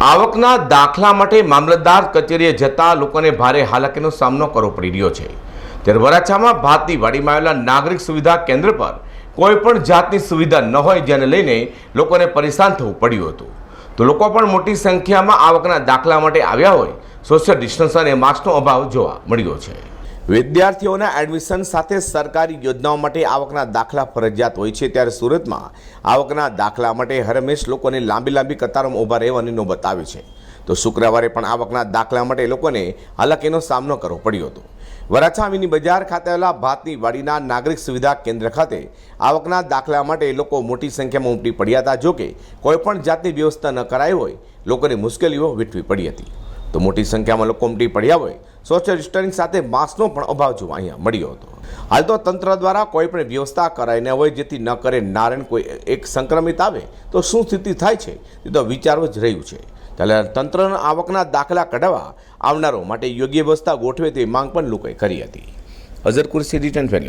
આવકના દાખલા માટે મામલતદાર કચેરીએ જતા લોકોને ભારે હાલાકીનો સામનો કરવો પડી રહ્યો છે. ત્યારે વરાછામાં ભાતની વાડીમાં આવેલા નાગરિક સુવિધા કેન્દ્ર પર કોઈ પણ જાતની સુવિધા ન હોય જેને લઈને લોકોને પરેશાન થવું પડ્યું હતું. તો લોકો પણ મોટી સંખ્યામાં આવકના દાખલા માટે આવ્યા હોય. સોશિયલ ડિસ્ટન્સ અને માસ્કનો અભાવ જોવા મળ્યો છે. વિદ્યાર્થીઓના એડમિશન સાથે સરકારી યોજનાઓ માટે આવકના દાખલા ફરજિયાત હોય છે. ત્યારે સુરતમાં આવકના દાખલા માટે હરમેશ લોકોને લાંબી લાંબી કતારોમાં ઊભા રહેવાની નોબત આવી છે. તો શુક્રવારે પણ આવકના દાખલા માટે લોકોને હાલાકીનો સામનો કરવો પડ્યો હતો. વરાછા મિની બજાર ખાતે આવેલા ભાતની વાડીના નાગરિક સુવિધા કેન્દ્ર ખાતે આવકના દાખલા માટે લોકો મોટી સંખ્યામાં ઉમટી પડ્યા હતા. જોકે કોઈપણ જાતની વ્યવસ્થા ન કરાઈ હોય, લોકોને મુશ્કેલીઓ વેઠવી પડી હતી. તો મોટી સંખ્યામાં લોકો ઉમટી પડ્યા હોય. સોશિયલ ડિસ્ટન્સિંગ સાથે માસ્કનો પણ અભાવ જોવા અહીંયા મળ્યો હતો. હાલ તો તંત્ર દ્વારા કોઈ પણ વ્યવસ્થા કરાઈને હોય જેથી ન કરે નારાયણ કોઈ એક સંક્રમિત આવે તો શું સ્થિતિ થાય છે તે તો વિચારવું જ રહ્યું છે. ત્યારે તંત્રના આવકના દાખલા કઢાવવા આવનારો માટે યોગ્ય વ્યવસ્થા ગોઠવે તેવી માંગ પણ લોકોએ કરી હતી. Azhar Qureshi return value